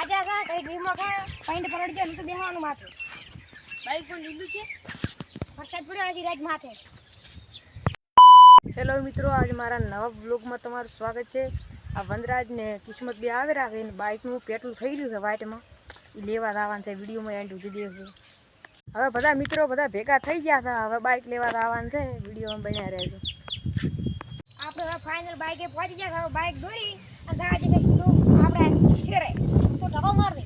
થાજા થા કઈ ડીમો કા પાઈન્ટ પરડ કે તો બેહવાનું માથે. બાઈક પણ લીધું છે? વરસાદ પડ્યો હજી રાત માથે. હેલો મિત્રો આજે મારા નવા બ્લોગમાં તમારું સ્વાગત છે. આ વનરાજ ને કિસ્મત બે આવે રાખે ને બાઇકનું પેટ્રોલ થઈ રહ્યું છે વાઇટમાં એ લેવા આવવાનું છે વિડીયોમાં એન્ડ સુધી દેખજો હવે બધા મિત્રો બધા ભેગા થઈ ગયા હતા હવે બાઇક લેવા આવવાનું છે વિડીયોમાં બન્યા રહેજો. આપણે ફાઇનલ બાઈકે પહોંચી ગયા હવે બાઈક દોરી અને થા જશે તું આપણે શેરે તો ઢકો માર દે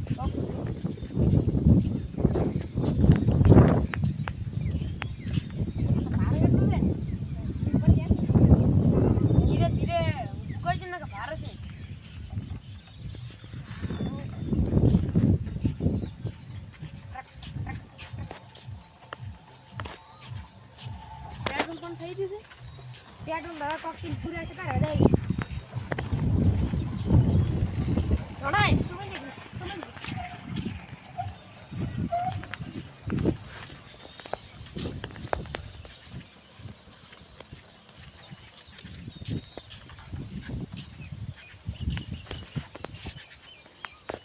ધીરે ધીરે ઉકળજો ને કે ભારે છે પેટ્રોલ પણ થઈ છે. પેટ્રોલ હવે કોકથી પૂરા છે કરે દઈ જોડાય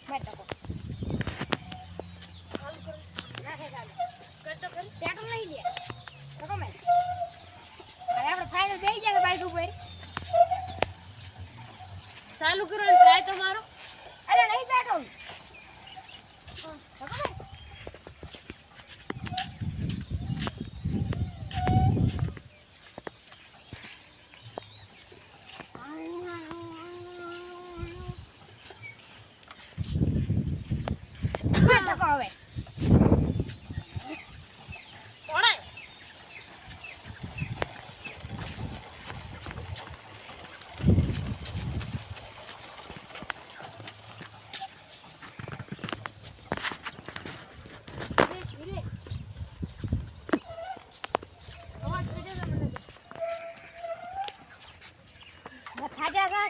મેં ઢકો નાખે ચાલુ કરતો ખરી પેટ્રોલ નહીં લે ઢકો મેં હવે આપણે ફાઇનલ બેસી ગયા બાઈક ચાલુ કરો ને ટ્રાય તો મારો. અરે નહીં બેઠો. હવે.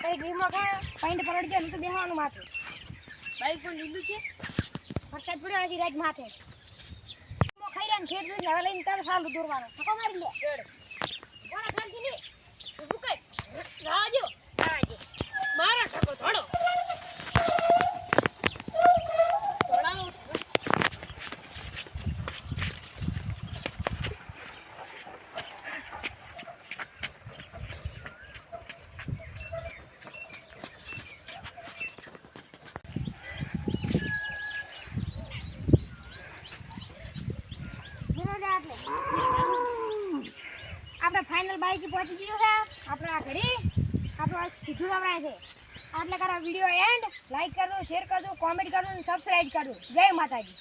કઈ ડીમો ખા. પાઈન્ટ પલટ ગયો તો બેહવાનું માથે. બાઈક પણ લીધું છે? વરસાદ પડ્યો હજી રાત માથે. ખાઈ રહ્યા દૂધ હવે લઈને તારે સારું દોરવાનું. ઠકો મારી લે ચડ બોલા ખાનથી લે ઊભું કર રાજો રાજે મારા ઠકો થોડો થોડાવો આપણે ફાઇનલ બાઈક પહોંચી ગયું છે. આપણે આ ઘડી આપણું સીધું લવરાય છે. આટલે કરો વીડિયો એન્ડ લાઈક કરજો શેર કરજો કોમેન્ટ કરજો સબસ્ક્રાઈબ કરજો. જય માતાજી.